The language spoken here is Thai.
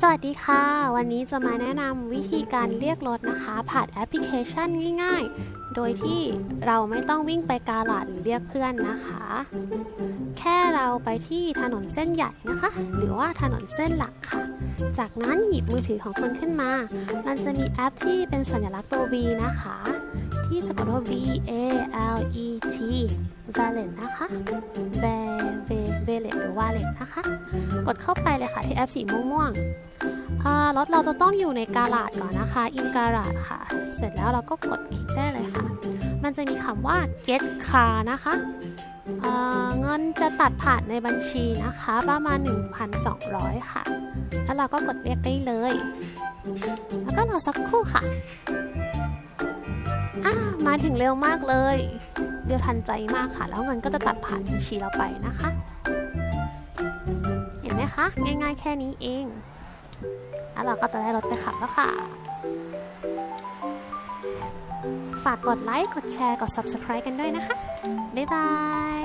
สวัสดีค่ะ วันนี้จะมาแนะนำวิธีการเรียกรถนะคะ ผ่านแอปพลิเคชันง่ายๆ โดยที่เราไม่ต้องวิ่งไปกาลาดหรือเรียกเพื่อนนะคะ แค่เราไปที่ถนนเส้นใหญ่นะคะ หรือว่าถนนเส้นหลักค่ะ จากนั้นหยิบมือถือของคุณขึ้นมา มันจะมีแอปที่เป็นสัญลักษณ์ตัว V นะคะ ที่สะกดว่า V A L E T Valet นะคะ v a v a l e t หรือ Wallet นะคะ กดเข้าไปเลยค่ะที่แอปสีม่วงๆรถเราจะต้องอยู่ในกาลาดก่อนนะคะ in กาลาดค่ะ เสร็จแล้วเราก็กดคลิกได้เลยค่ะ มันจะมีคำว่า get car นะคะเเงินจะตัดผ่านในบัญชีนะคะ ประมาณ 1,200 ค่ะ แล้วเราก็กดเรียกได้เลย แล้วก็รอสักครู่ค่ะอ่ามาถึงเร็วมากเลย เร็วทันใจมากค่ะ แล้วเงินก็จะตัดผ่านบัญชีเราไปนะคะ คะ ง่ายๆแค่นี้เอง แล้วเราก็จะได้รถไปขับแล้วค่ะ ฝากกดไลค์ กดแชร์ กด Subscribe กันด้วยนะคะ บ๊ายบาย